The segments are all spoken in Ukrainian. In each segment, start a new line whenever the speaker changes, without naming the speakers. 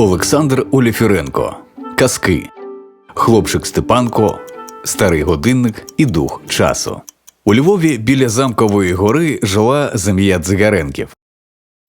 Олександр Оліфіренко. Казки. Хлопчик Степанко, Старий годинник і дух часу. У Львові біля замкової гори жила сім'я Дзигаренків.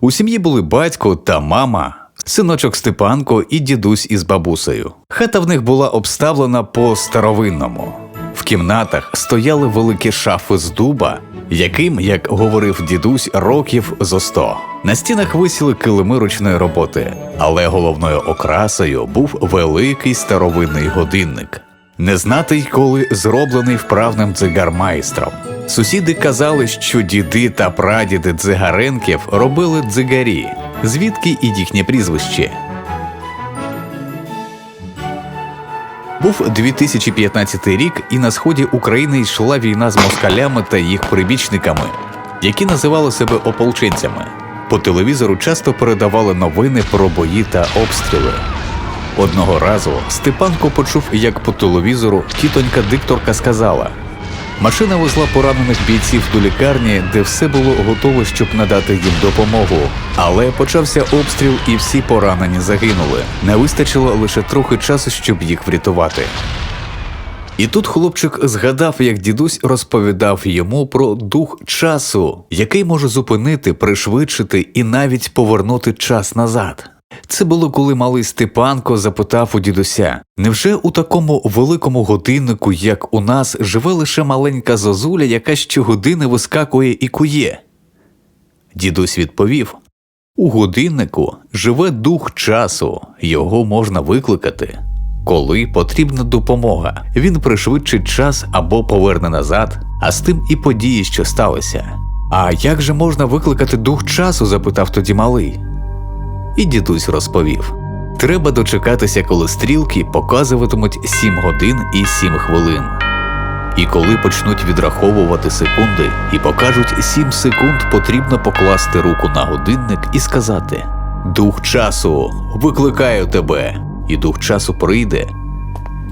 У сім'ї були батько та мама, синочок Степанко і дідусь із бабусею. Хата в них була обставлена по старовинному. В кімнатах стояли великі шафи з дуба, яким, як говорив дідусь, років зо сто. На стінах висіли килими ручної роботи, але головною окрасою був великий старовинний годинник. Не знати коли зроблений вправним дзигармайстром. Сусіди казали, що діди та прадіди дзигаренків робили дзигарі, звідки і їхнє прізвище. Був 2015 рік, і на сході України йшла війна з москалями та їх прибічниками, які називали себе ополченцями. По телевізору часто передавали новини про бої та обстріли. Одного разу Степанко почув, як по телевізору тітонька дикторка сказала: Машина везла поранених бійців до лікарні, де все було готове, щоб надати їм допомогу. Але почався обстріл, і всі поранені загинули. Не вистачило лише трохи часу, щоб їх врятувати. І тут хлопчик згадав, як дідусь розповідав йому про дух часу, який може зупинити, пришвидшити і навіть повернути час назад. Це було коли малий Степанко запитав у дідуся: невже у такому великому годиннику, як у нас, живе лише маленька зозуля, яка щогодини вискакує і кує? Дідусь відповів: у годиннику живе дух часу, його можна викликати. Коли потрібна допомога, він пришвидшить час або поверне назад, а з тим і події, що сталися. А як же можна викликати дух часу? запитав тоді малий. І дідусь розповів: треба дочекатися, коли стрілки показуватимуть 7 годин і 7 хвилин. І коли почнуть відраховувати секунди і покажуть 7 секунд, потрібно покласти руку на годинник і сказати: Дух часу, викликаю тебе, і дух часу прийде.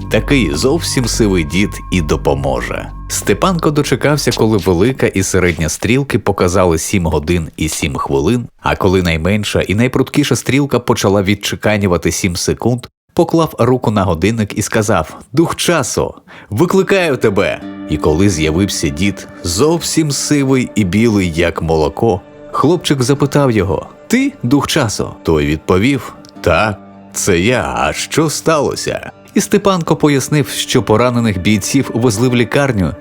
Такий зовсім сивий дід і допоможе. Степанко дочекався, коли велика і середня стрілки показали 7 годин і 7 хвилин, а коли найменша і найпрудкіша стрілка почала відчеканювати 7 секунд, поклав руку на годинник і сказав: Дух часу, викликаю тебе. І коли з'явився дід, зовсім сивий і білий, як молоко, хлопчик запитав його: Ти дух часу? Той відповів: Так, це я. А що сталося? І Степанко пояснив, що поранених бійців везли в лікарню,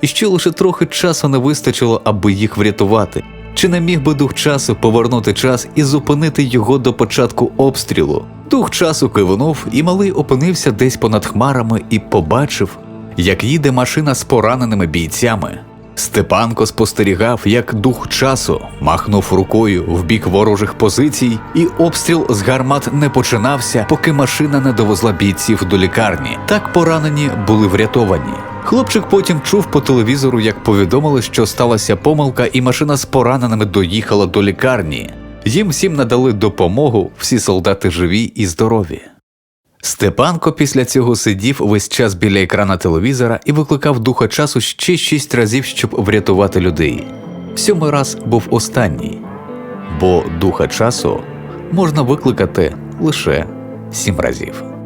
і що лише трохи часу не вистачило, аби їх врятувати. Чи не міг би дух часу повернути час і зупинити його до початку обстрілу? Дух часу кивнув, і малий опинився десь понад хмарами і побачив, як їде машина з пораненими бійцями. Степанко спостерігав, як дух часу махнув рукою в бік ворожих позицій, і обстріл з гармат не починався, поки машина не довезла бійців до лікарні. Так поранені були врятовані. Хлопчик потім чув по телевізору, як повідомили, що сталася помилка, і машина з пораненими доїхала до лікарні. Їм всім надали допомогу, всі солдати живі і здорові. Степанко після цього сидів весь час біля екрана телевізора і викликав духа часу ще шість разів, щоб врятувати людей. Сьомий раз був останній, бо духа часу можна викликати лише сім разів.